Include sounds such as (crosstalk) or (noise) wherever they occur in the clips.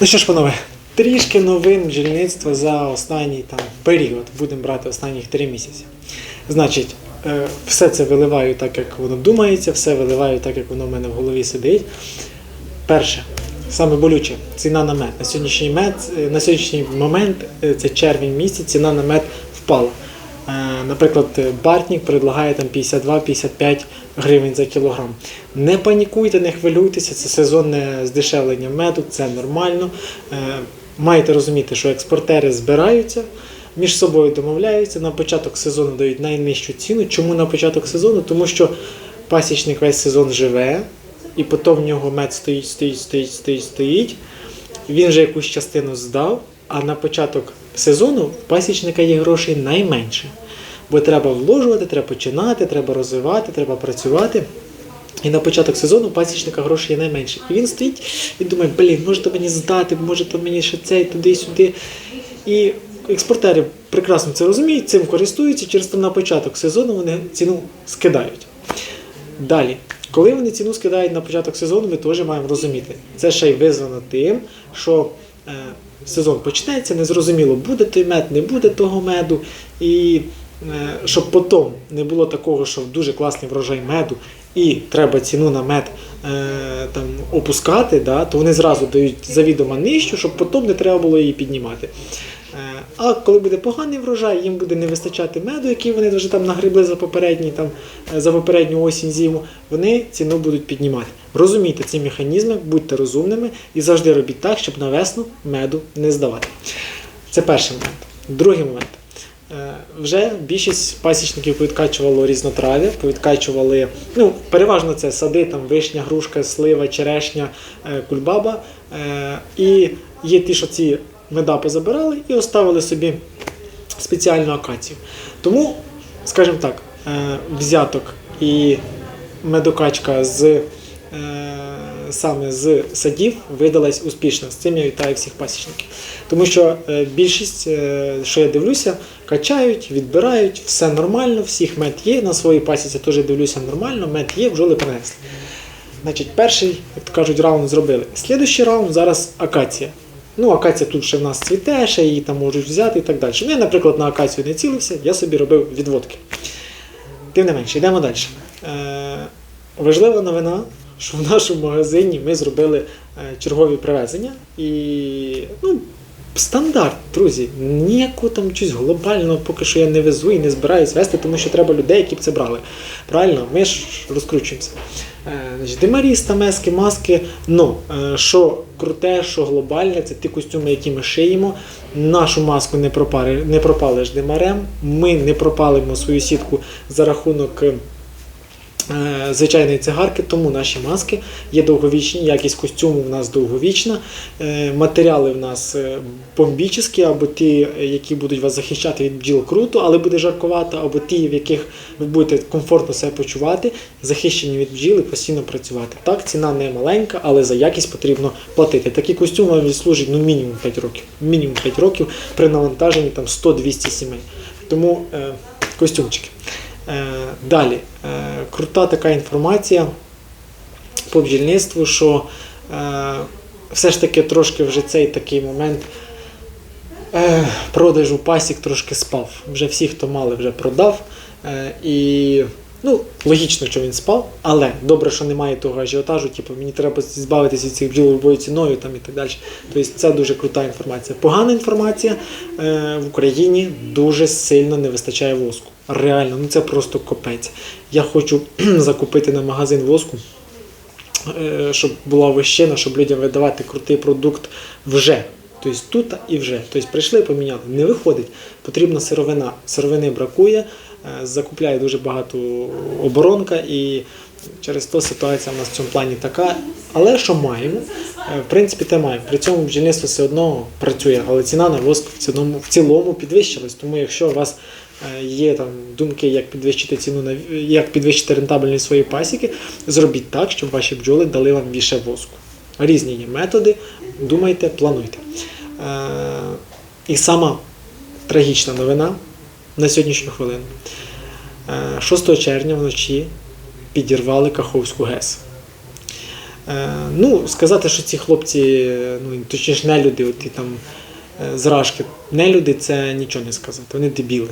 Ну що ж, панове, трішки новин бджільництва за останній там період. Будемо брати останніх три місяці. Значить, е, все це виливаю так, як воно думається, все виливаю так, як воно в мене в голові сидить. Перше, саме болюче, ціна на мед. На сьогоднішній мед, е, на сьогоднішній момент, е, це червень місяць, ціна на мед впала. Е, Наприклад, Бартнік предлагає там 52-55 гривень за кілограм. Не панікуйте, не хвилюйтеся, це сезонне здешевлення меду, це нормально. Маєте розуміти, що експортери збираються, між собою домовляються. На початок сезону дають найнижчу ціну. Чому на початок сезону? Тому що пасічник весь сезон живе, і потім в нього мед стоїть, стоїть, стоїть, стоїть, стоїть. Він вже якусь частину здав, а на початок сезону в пасічника є грошей найменше. Бо треба вложувати, треба починати, треба розвивати, треба працювати. І на початок сезону пасічника грошей є найменше. І він стоїть і думає, блін, може то мені здати, може то мені ще цей, туди-сюди. І експортери прекрасно це розуміють, цим користуються, через то на початок сезону вони ціну скидають. Далі, коли вони ціну скидають на початок сезону, ми теж маємо розуміти. Це ще й визвано тим, що е, сезон почнеться, незрозуміло, буде той мед, не буде того меду. І е, щоб потім не було такого, що дуже класний врожай меду, і треба ціну на мед е, там, опускати, да, то вони зразу дають завідомо нижчу, щоб потім не треба було її піднімати. Е, А коли буде поганий врожай, їм буде не вистачати меду, який вони вже там нагребли за попередній, там, е, за попередню осінь зиму, вони ціну будуть піднімати. Розумійте ці механізми, будьте розумними і завжди робіть так, щоб на весну меду не здавати. Це перший момент. Другий момент. Е, Вже більшість пасічників повідкачувало різнотрав'я, повідкачували, ну, переважно це сади, там вишня, грушка, слива, черешня, кульбаба. І є ті, що ці меда позабирали і оставили собі спеціальну акацію. Тому, скажімо так, е, взяток і медокачка з е, саме з садів видалась успішно. З цим я вітаю всіх пасічників. Тому що е, більшість, що я дивлюся, качають, відбирають, все нормально, всіх мед є. На своїй пасіці теж дивлюся нормально, мед є, бджоли принесли. Значить, перший, як то кажуть, раунд зробили. Слідуючий раунд зараз акація. Ну, акація тут ще в нас цвіте, ще її там можуть взяти і так далі. Ну, я, наприклад, на акацію не цілився, я собі робив відводки. Тим не менше, йдемо далі. Е, важлива новина, що в нашому магазині ми зробили е, чергові привезення. І ну, стандарт, друзі. Ніякого там чогось глобального поки що я не везу і не збираюсь вести, тому що треба людей, які б це брали. Правильно, ми ж розкручуємося. Е, Димарі, стамески, маски. Ну, е, що круте, що глобальне, це ті костюми, які ми шиємо. Нашу маску не, пропали, не пропалиш димарем. Ми не пропалимо свою сітку за рахунок. Е, Звичайної цигарки, тому наші маски є довговічні, якість костюму в нас довговічна, е, матеріали в нас е, бомбічні, або ті, які будуть вас захищати від бджіл круто, але буде жаркувато, або ті, в яких ви будете комфортно себе почувати, захищені від бджіл і постійно працювати. Так, ціна не маленька, але за якість потрібно платити. Такі костюми вам відслужать ну, мінімум 5 років. Мінімум 5 років при навантаженні там 100-200 сімей. Тому е, костюмчики. Е, Далі, е, крута така інформація по бджільництву, що е, все ж таки трошки вже цей такий момент продажу пасік трошки спав. Вже всі, хто мали, вже продав. І ну, логічно, що він спав, але добре, що немає того ажіотажу, типу мені треба збавитися від цих бджіл любою ціною там, і так далі. Тобто це дуже крута інформація. Погана інформація е, в Україні дуже сильно не вистачає воску. Реально, ну це просто копець. Я хочу (clears throat) закупити на магазин воску е, щоб була вищина, щоб людям видавати крутий продукт вже. Тобто тут і вже. Тобто прийшли, поміняли. Не виходить. Потрібна сировина. Сировини бракує, закупляє дуже багато оборонка і через то ситуація в нас в цьому плані така. Але що маємо? Е, В принципі, те маємо. При цьому бджільництво все одно працює, але ціна на воск в цілому, в цілому підвищилась. Тому якщо у вас е, є там думки, як підвищити ціну на як підвищити рентабельність своєї пасіки, зробіть так, щоб ваші бджоли дали вам більше воску. Різні є методи. Думайте, плануйте. Е, І сама трагічна новина на сьогоднішню хвилину. Е, 6 червня вночі підірвали Каховську ГЕС. Е, Ну, сказати, що ці хлопці, е, ну точніше, не люди, от і там е, зражки, не люди, це нічого не сказати. Вони дебіли.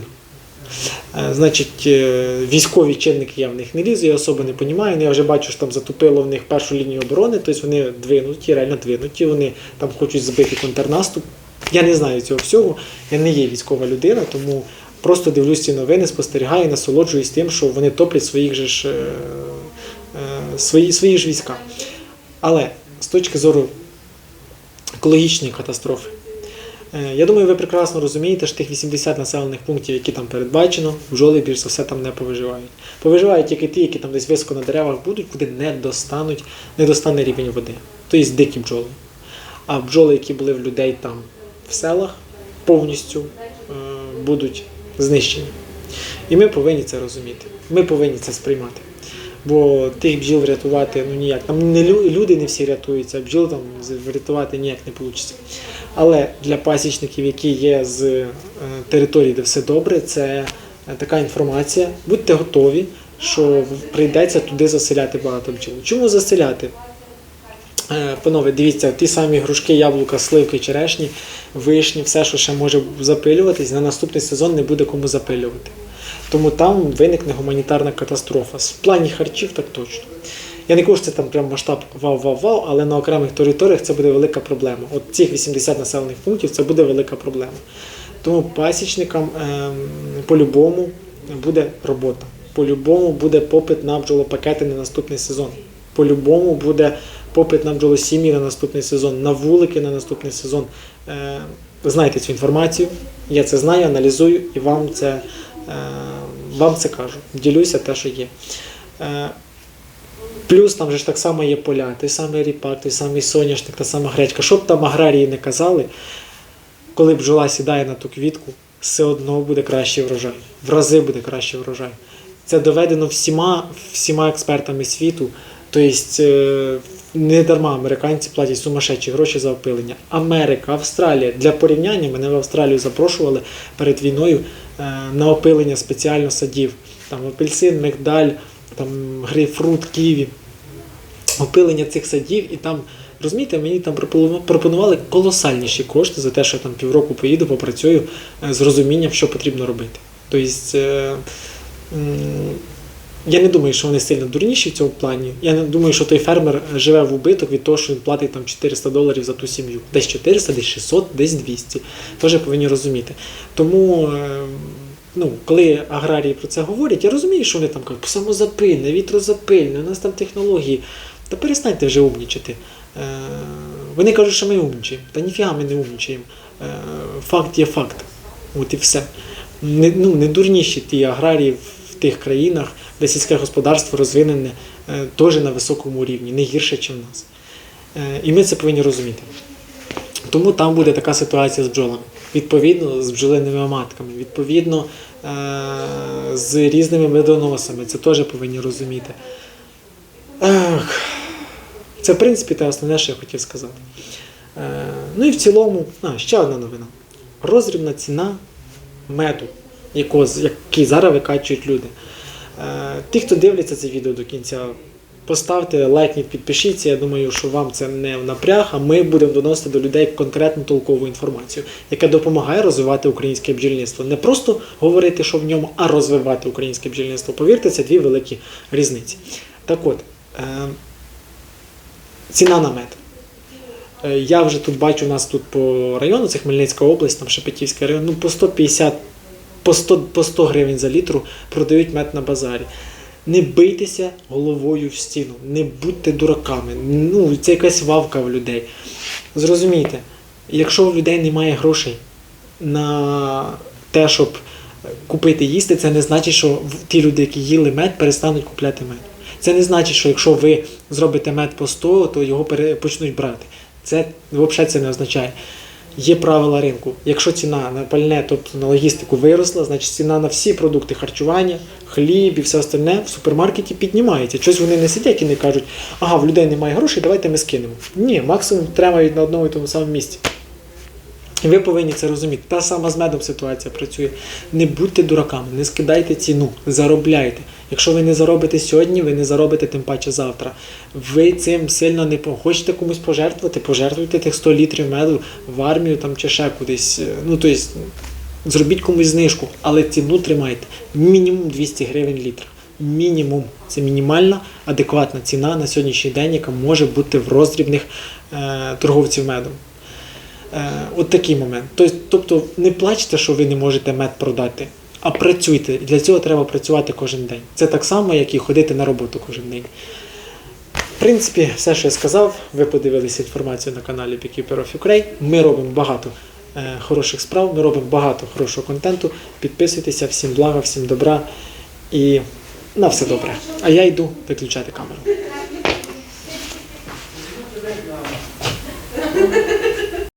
Е, Значить, е, військові чинники я в них не лізу, я особо не розумію. Я вже бачу, що там затупило в них першу лінію оборони, тобто вони двинуті, реально двинуті, вони там хочуть збити контрнаступ. Я не знаю цього всього, я не є військова людина, тому просто дивлюсь ці новини, спостерігаю, насолоджуюсь тим, що вони топлять своїх же ж, е, е, свої, свої ж війська. Але з точки зору екологічної катастрофи, е, я думаю, ви прекрасно розумієте, що тих 80 населених пунктів, які там передбачено, бджоли більш за все там не повиживають. Повиживають тільки ті, які там десь високо на деревах будуть, куди не достануть, не достане рівень води. Тобто дикі бджоли. А бджоли, які були в людей там в селах, повністю е, будуть знищені. І ми повинні це розуміти. Ми повинні це сприймати. Бо тих бджіл врятувати ну ніяк. Там не люди не всі рятуються, а бджіл там врятувати ніяк не вийде. Але для пасічників, які є з е, території, де все добре, це е, така інформація. Будьте готові, що прийдеться туди заселяти багато бджіл. Чому заселяти? Е, Панове, дивіться, ті самі грушки, яблука, сливки, черешні, вишні, все, що ще може запилюватись, на наступний сезон не буде кому запилювати. Тому там виникне гуманітарна катастрофа. В плані харчів так точно. Я не кажу, що це там прям масштаб вау-вау-вау, але на окремих територіях це буде велика проблема. От цих 80 населених пунктів це буде велика проблема. Тому пасічникам ем, по-любому буде робота. По-любому буде попит на бджолопакети на наступний сезон. По-любому буде попит на бджолосім'ї на наступний сезон, на вулики на наступний сезон. Е, знаєте цю інформацію, я це знаю, аналізую і вам це, е, вам це кажу. Ділюся те, що є. Е, Плюс там же ж так само є поля, той самий ріпак, той самий соняшник, та сама гречка. Що б там аграрії не казали, коли бджола сідає на ту квітку, все одно буде кращий врожай. В рази буде кращий врожай. Це доведено всіма, всіма експертами світу. Тобто не дарма американці платять сумасшедші гроші за опилення. Америка, Австралія. Для порівняння мене в Австралію запрошували перед війною е, на опилення спеціально садів. Там апельсин, мигдаль, там грейпфрут, ківі. Опилення цих садів і там. Розумієте, мені там пропонували колосальніші кошти за те, що я там півроку поїду, попрацюю е, з розумінням, що потрібно робити. Тобто, я не думаю, що вони сильно дурніші в цьому плані. Я не думаю, що той фермер живе в убиток від того, що він платить там 400 доларів за ту сім'ю. Десь 400, десь 600, десь 200. Теж повинні розуміти. Тому, е, ну, коли аграрії про це говорять, я розумію, що вони там кажуть, самозапильне, вітрозапильне, у нас там технології. Та перестаньте вже умнічати. Е, Вони кажуть, що ми умнічаємо. Та ніфіга ми не умнічаємо. Е, Факт є факт. От і все. Не, ну, не дурніші ті аграрії тих країнах, де сільське господарство розвинене е, теж на високому рівні, не гірше, ніж в нас. Е, І ми це повинні розуміти. Тому там буде така ситуація з бджолами. Відповідно, з бджолиними матками, відповідно е, з різними медоносами. Це теж повинні розуміти. Ех, Це, в принципі, те основне, що я хотів сказати. Ну і в цілому, а, ще одна новина. Розрібна ціна меду, якого, який зараз викачують люди. Е, Ті, хто дивляться це відео до кінця, поставте лайкніть, підпишіться. Я думаю, що вам це не в напряг, а ми будемо доносити до людей конкретну толкову інформацію, яка допомагає розвивати українське бджільництво. Не просто говорити, що в ньому, а розвивати українське бджільництво. Повірте, це дві великі різниці. Так от, е, ціна на мед. Е, Я вже тут бачу у нас тут по району, це Хмельницька область, там Шепетівський район, ну по 150, по 100, по 100 гривень за літру продають мед на базарі. Не бийтеся головою в стіну, не будьте дураками. Ну, це якась вавка в людей. Зрозумійте, якщо в людей немає грошей на те, щоб купити їсти, це не значить, що ті люди, які їли мед, перестануть купляти мед. Це не значить, що якщо ви зробите мед по 100, то його почнуть брати. Це взагалі це не означає. Є правила ринку. Якщо ціна на пальне, тобто на логістику виросла, значить ціна на всі продукти харчування, хліб і все остальне в супермаркеті піднімається. Щось вони не сидять і не кажуть, ага, в людей немає грошей, давайте ми скинемо. Ні, максимум тримають на одному і тому самому місці. Ви повинні це розуміти. Та сама з медом ситуація працює. Не будьте дураками, не скидайте ціну, заробляйте. Якщо ви не заробите сьогодні, ви не заробите тим паче завтра. Ви цим сильно не хочете комусь пожертвувати, пожертвуйте тих 100 літрів меду в армію там чи ще кудись. Е, Ну тобто зробіть комусь знижку, але ціну тримайте. Мінімум 200 гривень літр. Мінімум. Це мінімальна адекватна ціна на сьогоднішній день, яка може бути в роздрібних е, торговців медом. Е, от такий момент. Тобто, тобто не плачте, що ви не можете мед продати, а працюйте. Для цього треба працювати кожен день. Це так само, як і ходити на роботу кожен день. В принципі, все, що я сказав, ви подивилися інформацію на каналі Beekeeper of Ukraine. Ми робимо багато е, хороших справ, ми робимо багато хорошого контенту. Підписуйтеся, всім блага, всім добра і на все добре. А я йду виключати камеру.